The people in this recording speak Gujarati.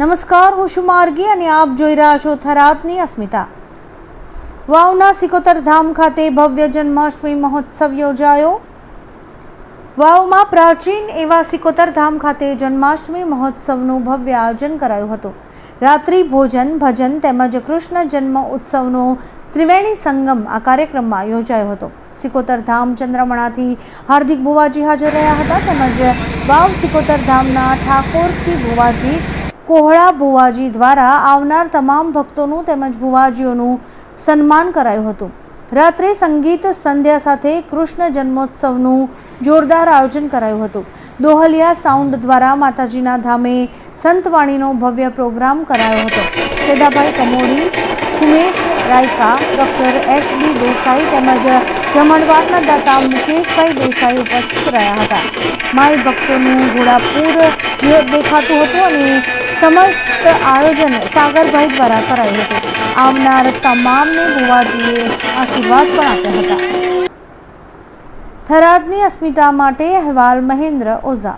નમસ્કાર, હું છું માર્ગી અને આપ જોઈ રહ્યા છો થરાદની અસ્મિતા. વાવના સિકોતર ધામ ખાતે ભવ્ય જન્માષ્ટમી મહોત્સવ યોજાયો. વાવમાં પ્રાચીન એવા સિકોતર ધામ ખાતે જન્માષ્ટમી મહોત્સવનું ભવ્ય આયોજન કરાયું હતું. રાત્રિ ભોજન, ભજન તેમજ કૃષ્ણ જન્મ ઉત્સવનો ત્રિવેણી સંગમ આ કાર્યક્રમમાં યોજાયો હતો. સિકોતર ધામ ચંદ્રમણાથી હાર્દિક ભુવાજી હાજર રહ્યા હતા તેમજ વાવ સિકોતર ધામના ઠાકોરસિંહ ભુવાજી કોહળા ભુવાજી દ્વારા આવનાર તમામ ભક્તોનું તેમજ ભુવાજીઓનું સન્માન કરાયું હતું. રાત્રે સંગીત સંધ્યા સાથે કૃષ્ણ જન્મોત્સવનું જોરદાર આયોજન કરાયું હતું. દોહલિયા સાઉન્ડ દ્વારા માતાજીના ધામે સંતવાણીનો ભવ્ય પ્રોગ્રામ કરાયો હતો. Sedabhai Kamodi Umesh Raika, doctor S B Desai તેમજ જમણવારના દાતા મુકેશભાઈ દેસાઈ ઉપસ્થિત રહ્યા હતા. માઈ ભક્તોનું ઘોડાપૂર દેખાતું હતું અને સમસ્ત આયોજન સાગરભાઈ દ્વારા કરાયું હતું. આવનાર તમામને ભુવાજીએ આશીર્વાદ પણ આપ્યા હતા. થરાદની અસ્મિતા માટે અહેવાલ મહેન્દ્ર ઓઝા.